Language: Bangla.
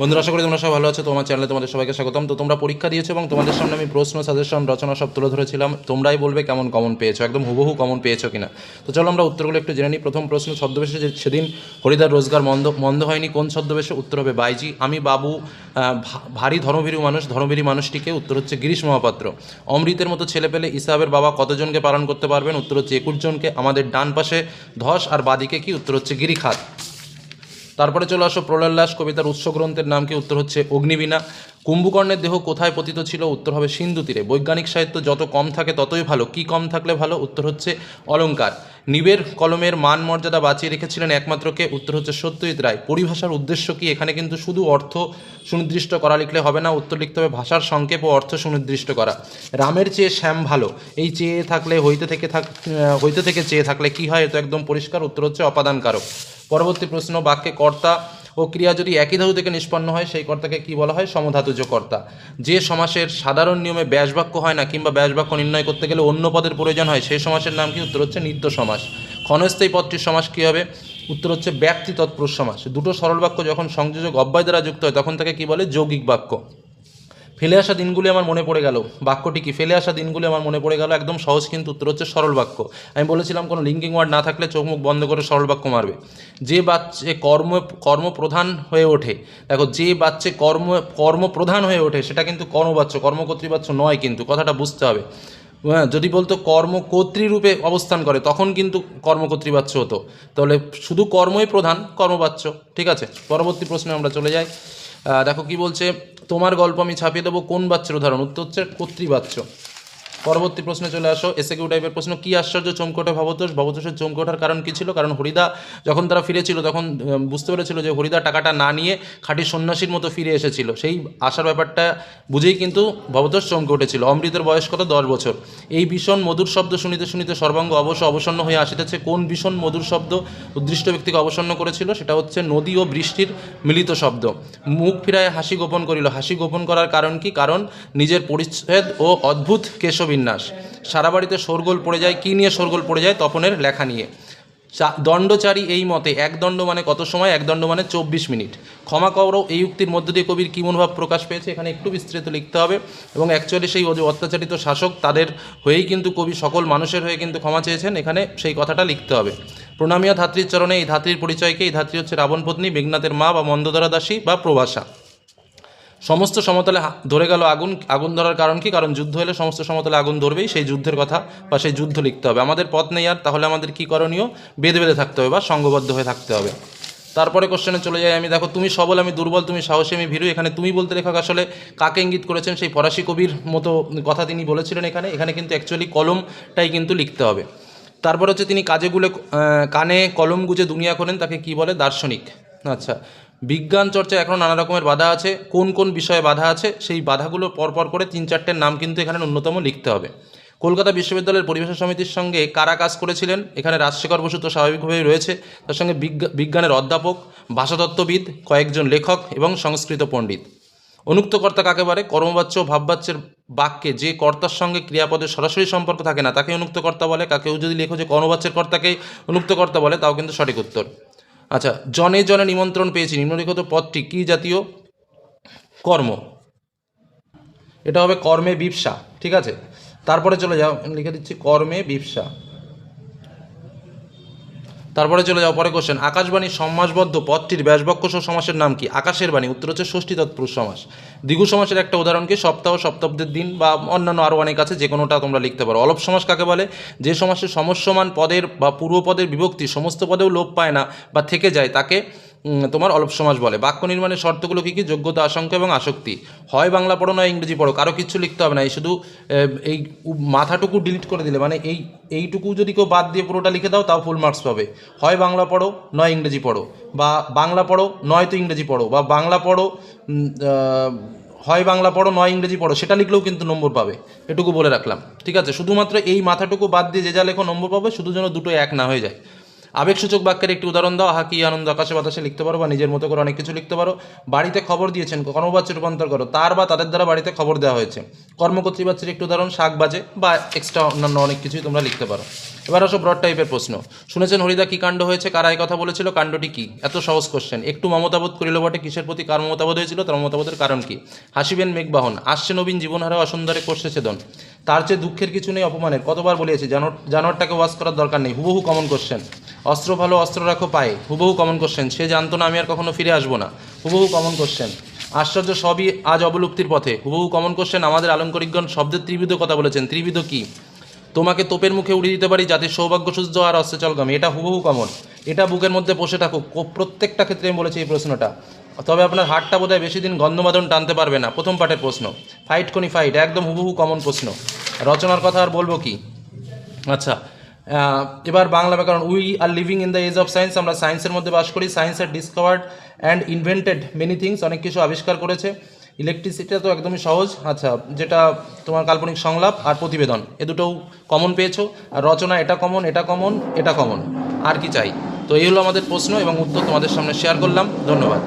বন্ধুরা, আশা করি তোমরা সব ভালো আছো। তোমার চ্যানেলে তোমাদের সবাইকে স্বাগতম। তো তোমরা পরীক্ষা দিয়েছ এবং তোমাদের সামনে আমি প্রশ্ন সাজেশন রচনা সব তুলে ধরেছিলাম। তোমরাই বলবে কেমন কমন পেয়েছ, একদম হুবহু কমন পেয়েছ কিনা। তো চলো আমরা উত্তরগুলো একটু জেনে নিই। প্রথম প্রশ্ন, ছদ্মবেশে যে সেদিন হরিদার রোজগার মন্দ মন্দ হয়নি, কোন ছদ্মবেশে উত্তর হবে বাইজি? আমি বাবু ভারী ধর্মভীরু মানুষ, ধর্মভীরী মানুষটিকে উত্তর হচ্ছে গিরিশ মহাপাত্র। অমৃতের মতো ছেলে পেলে ইসাবের বাবা কতজনকে পালন করতে পারবেন? উত্তর হচ্ছে একুশ জনকে। আমাদের ডান পাশে ধস আর বাদিকে কি? উত্তর হচ্ছে গিরিখাত। তারপরে চলে আসো প্রলয়লাস কবিতার উৎস গ্রন্থের নাম কি? উত্তর হচ্ছে অগ্নিবীণা। কুম্ভকর্ণের দেহ কোথায় পতিত ছিল? উত্তর হবে সিন্ধু তীরে। বৈজ্ঞানিক সাহিত্য যত কম থাকে ততই ভালো। কি কম থাকলে ভালো? উত্তর হচ্ছে অলঙ্কার। নিবের কলমের মান মর্যাদা বাঁচিয়ে রেখেছিলেন একমাত্র কে? উত্তর হচ্ছে সত্যজিৎ রায়। পরিভাষার উদ্দেশ্য কি? এখানে কিন্তু শুধু অর্থ সুনির্দিষ্ট করা লিখলে হবে না, উত্তর লিখতে হবে ভাষার সংক্ষেপ ও অর্থ সুনির্দিষ্ট করা। রামের চেয়ে শ্যাম ভালো। এই চেয়ে থাকলে, হইতে থেকে থাক হইতে থেকে চেয়ে থাকলে কি হয়? তো একদম পরিষ্কার। উত্তর হচ্ছে অপাদানকারক। পরবর্তী প্রশ্ন, বাক্যে কর্তা ও ক্রিয়া যদি একই ধাতু থেকে নিষ্পন্ন হয়, সেই কর্তাকে কি বলা হয়? সমধাতুজ কর্তা। যে সমাসের সাধারণ নিয়মে ব্যাসবাক্য হয় না, কিংবা ব্যাসবাক্য নির্ণয় করতে গেলে অন্য পদের প্রয়োজন হয়, সেই সমাসের নাম কি? উত্তর হচ্ছে নিত্য সমাস। ক্ষণস্থায়ী পদটির সমাস কী হবে? উত্তর হচ্ছে ব্যক্তি তৎপুরুষ সমাস। দুটো সরল বাক্য যখন সংযোজক অব্যয় দ্বারা যুক্ত হয়, তখন তাকে কি বলে? যৌগিক বাক্য। ফেলে আসা দিনগুলি আমার মনে পড়ে গেল। বাক্যটি কি? ফেলে আসা দিনগুলি আমার মনে পড়ে গেল একদম সহজ কিন্তু উত্তর হচ্ছে সরল বাক্য। আমি বলেছিলাম কোনো লিঙ্কিং ওয়ার্ড না থাকলে চোখ মুখ বন্ধ করে সরল বাক্য মারবে। যে বাচ্চে কর্ম, কর্মপ্রধান হয়ে ওঠে, দেখো, যে বাচ্চে কর্ম, কর্মপ্রধান হয়ে ওঠে, সেটা কিন্তু কর্মবাচ্য, কর্মকর্তৃবাচ্য নয় কিন্তু, কথাটা বুঝতে হবে। হ্যাঁ যদি বলতো কর্মকর্ত্রী রূপে অবস্থান করে, তখন কিন্তু কর্মকর্তৃবাচ্য হতো। তাহলে শুধু কর্মই প্রধান, কর্মবাচ্য, ঠিক আছে? পরবর্তী প্রশ্নে আমরা চলে যাই। দেখো কি বলছে, তোমার গল্প আমি ছাপিয়ে দেবো কোন বাচ্চার উদাহরণ? উত্তর হচ্ছে কর্তৃবাচ্য। পরবর্তী প্রশ্নে চলে আসো। এসে কিউ টাইপের প্রশ্ন, কি আশ্চর্য চমকোটে ভবতোষ? ভবতোষের চমকে ওঠার কারণ কি ছিল? কারণ হরিদা যখন তারা ফিরেছিল, তখন বুঝতে পেরেছিল যে হরিদা টাকাটা না নিয়ে খাঁটি সন্ন্যাসীর মতো ফিরে এসেছিল। সেই আসার ব্যাপারটা বুঝেই কিন্তু ভবতোষ চমকে উঠেছিল। অমৃতের বয়স কত? দশ বছর। এই ভীষণ মধুর শব্দ শুনিতে শুনিতে সর্বাঙ্গ অবশ্য অবসন্ন হয়ে আসিতেছে। কোন ভীষণ মধুর শব্দ উদ্দৃষ্ট ব্যক্তিকে অবসন্ন করেছিল? সেটা হচ্ছে নদী ও বৃষ্টির মিলিত শব্দ। মুখ ফিরায় হাসি গোপন করিল। হাসি গোপন করার কারণ কি? কারণ নিজের পরিচ্ছেদ ও অদ্ভুত কেশবিন্যাস সারা বাড়িতে শোরগোল পড়ে যায়, কী নিয়ে শোরগোল পড়ে যায় তপনের লেখা নিয়ে। দণ্ডচারী এই মতে, এক দণ্ড মানে কত সময়? এক দণ্ড মানে চব্বিশ মিনিট। ক্ষমা করো, এই উক্তির মধ্য দিয়ে কবির কী মনোভাব প্রকাশ পেয়েছে এখানে একটু বিস্তৃত লিখতে হবে। এবং অ্যাকচুয়ালি সেই অত্যাচারিত শাসক তাদের হয়েই কিন্তু কবি সকল মানুষের হয়ে কিন্তু ক্ষমা চেয়েছেন। এখানে সেই কথাটা লিখতে হবে। প্রণামিয়া ধাত্রীর চরণে এই ধাত্রীর পরিচয়কে, এই ধাত্রী হচ্ছে রাবণ পত্নী, মেঘনাথের মা বা মন্দোদরা দাসী বা প্রভাষা। সমস্ত সমতলে ধরে গেল আগুন আগুন ধরার কারণ কি? কারণ যুদ্ধ হলে সমস্ত সমতলে আগুন ধরবেই, সেই যুদ্ধের কথা বা সেই যুদ্ধ লিখতে হবে। আমাদের পথ নেই আর, তাহলে আমাদের কি করণীয়? বেঁধে বেঁধে থাকতে হবে বা সঙ্গবদ্ধ হয়ে থাকতে হবে। তারপরে কোশ্চেনে চলে যাই আমি। দেখো, তুমি সবল, আমি দুর্বল, তুমি সাহসী, আমি ভীরু। এখানে তুমি বলতে লেখক আসলে কাকে ইঙ্গিত করেছেন? সেই ফরাসি কবির মতো কথা তিনি বলেছিলেন এখানে। এখানে কিন্তু অ্যাকচুয়ালি কলমটাই কিন্তু লিখতে হবে। তারপর হচ্ছে তিনি কাজে গুলে কানে কলম গুজে দুনিয়া করেন তাকে কি বলে? দার্শনিক। আচ্ছা। বিজ্ঞান চর্চায় এখনও নানা রকমের বাধা আছে, কোন কোন বিষয়ে বাধা আছে, সেই বাধাগুলো পরপর করে তিন চারটের নাম কিন্তু এখানে ন্যূনতম লিখতে হবে। কলকাতা বিশ্ববিদ্যালয়ের পরিবেশ সমিতির সঙ্গে কারা কাজ করেছিলেন, এখানে রাজশেখর বসু তো স্বাভাবিকভাবেই রয়েছে, তার সঙ্গে বিজ্ঞা- বিজ্ঞানের অধ্যাপক, ভাষাতত্ত্ববিদ, কয়েকজন লেখক এবং সংস্কৃত পণ্ডিত। অনুক্ত কর্তা কাকে বলে? কর্মবাচ্য ও ভাববাচ্যের বাক্যে যে কর্তার সঙ্গে ক্রিয়াপদের সরাসরি সম্পর্ক থাকে না তাকে অনুক্ত কর্তা বলে, কাকেও যদি লেখো যে কর্মবাচ্যের কর্তাকে অনুক্ত কর্তা বলে, তাও কিন্তু সঠিক উত্তর। আচ্ছা জনে জনে নিমন্ত্রণ পেয়েছি। নিম্নলিখিত পদটি কী জাতীয়? কর্ম। এটা হবে কর্মে বিপসা, ঠিক আছে? তারপরে চলে যাও, লিখে দিচ্ছি কর্মে বিপসা। তারপরে চলে যাও পরে কোশ্চেন আকাশবাণী সমাসবদ্ধ পথটির ব্যাসবক্ষ সমাসের নাম কি? আকাশের বাণী, উত্তর হচ্ছে ষষ্ঠী তৎপুরুষ সমাস। দ্বিগু সমাসের একটা উদাহরণকে সপ্তাহ, সপ্তাব্দের দিন বা অন্যান্য আরও অনেক আছে যে কোনোটা তোমরা লিখতে পারো। অলপ সমাস কাকে বলে? যে সমাসের সমস্যমান পদের বা পূর্বপদের বিভক্তি সমস্ত পদেও লোপ পায় না বা থেকে যায়, তাকে তোমার অলপ সমাজ বলে। বাক্য নির্মাণের শর্তগুলো কী কী? যোগ্যতা, আশঙ্কা এবং আসক্তি। হয় বাংলা পড়ো নয় ইংরেজি পড়ো। কারও কিছু লিখতে হবে না। এই শুধু এই মাথাটুকু ডিলিট করে দিলে। মানে এই, এইটুকু যদি কেউ বাদ দিয়ে পুরোটা লিখে দাও, তাও ফুল মার্কস পাবে। হয় বাংলা পড়ো, নয় ইংরেজি পড়ো। বা বাংলা পড়ো, নয় তো ইংরেজি পড়ো। বা বাংলা পড়ো হয় বাংলা পড়ো, নয় ইংরেজি পড়ো। সেটা লিখলেও কিন্তু নম্বর পাবে। এটুকু বলে রাখলাম। ঠিক আছে? শুধুমাত্র এই মাথাটুকু বাদ দিয়ে যে যা লেখো, নম্বর পাবে। শুধু যেন দুটো এক না হয়ে যায়। আবেগসূচক বাক্যের একটি উদাহরণ দাও। আহা, কি আনন্দ, আকাশে বাতাসে লিখতে পারো বা নিজের মতো করে অনেক কিছু লিখতে পারো। বাড়িতে খবর দিয়েছেন কর্মবাচ্যে রূপান্তর করো। তার বা তাদের দ্বারা বাড়িতে খবর দেওয়া হয়েছে। কর্মকর্তৃবাচ্যের একটি উদাহরণ, শাক বাজে বা এক্সট্রা অন্যান্য অনেক কিছুই তোমরা লিখতে পারো। এবার আসো ব্রড টাইপের প্রশ্ন। শুনেছেন হরিদা কি কাণ্ড হয়েছে? কারা এই কথা বলেছিল? কাণ্ডটি কি? এত সহজ কোশ্চেন একটু মমতাবোধ করিল বটে, কিসের প্রতি কার মমতাবোধ হয়েছিল? তার মমতাবোধের কারণ কি? হাসিবেন মেঘবাহন, আসছে নবীন জীবনহারা অসুন্দরে করছে ছেদন তার চেয়ে দুঃখের কিছু নেই, অপমানের। কতবার বলিয়েছি জানোয়ার জানোয়ারটাকে ওয়াশ করার দরকার নেই। হুবহু কমন কোশ্চেন অস্ত্র ভালো অস্ত্র রাখো, পায়ে। হুবহু কমন কোশ্চেন সে জানতো না, আমি আর কখনো ফিরে আসব না। হুবহু কমন কোশ্চেন আশ্চর্য সবই আজ অবলুপ্তির পথে। হুবহু কমন কোশ্চেন আমাদের আলঙ্করিকগণ শব্দের ত্রিবিধ কথা বলেছেন। ত্রিবিধ কি? তোমাকে তোপের মুখে উড়িয়ে দিতে পারি যাতে সৌভাগ্য সূর্য আর অস্ত্রচলগামী এটা হুবহু কমন এটা বুকের মধ্যে বসে থাকুক। প্রত্যেকটা ক্ষেত্রে আমি বলেছি এই প্রশ্নটা। তবে আপনার হাটটা বোধহয় বেশি দিন গন্ধমাদন টানতে পারবে না। প্রথম পার্টের প্রশ্ন। ফাইট কোনি ফাইট একদম হুবহু কমন প্রশ্ন। রচনার কথা আর বলব কি? আচ্ছা। এবার বাংলা ব্যাকরণ we are living in the age of science আমরা সায়েন্সের মধ্যে বাস করি। Science had discovered and invented many things অনেক কিছু আবিষ্কার করেছে। ইলেকট্রিসিটিটা তো একদমই সহজ। আচ্ছা যেটা তোমার কাল্পনিক সংলাপ আর প্রতিবেদন, এ দুটোও কমন পেয়েছ। আর রচনা, এটা কমন এটা কমন এটা কমন আর কি চাই? তো এই হলো আমাদের প্রশ্ন এবং উত্তর তোমাদের সামনে শেয়ার করলাম। ধন্যবাদ।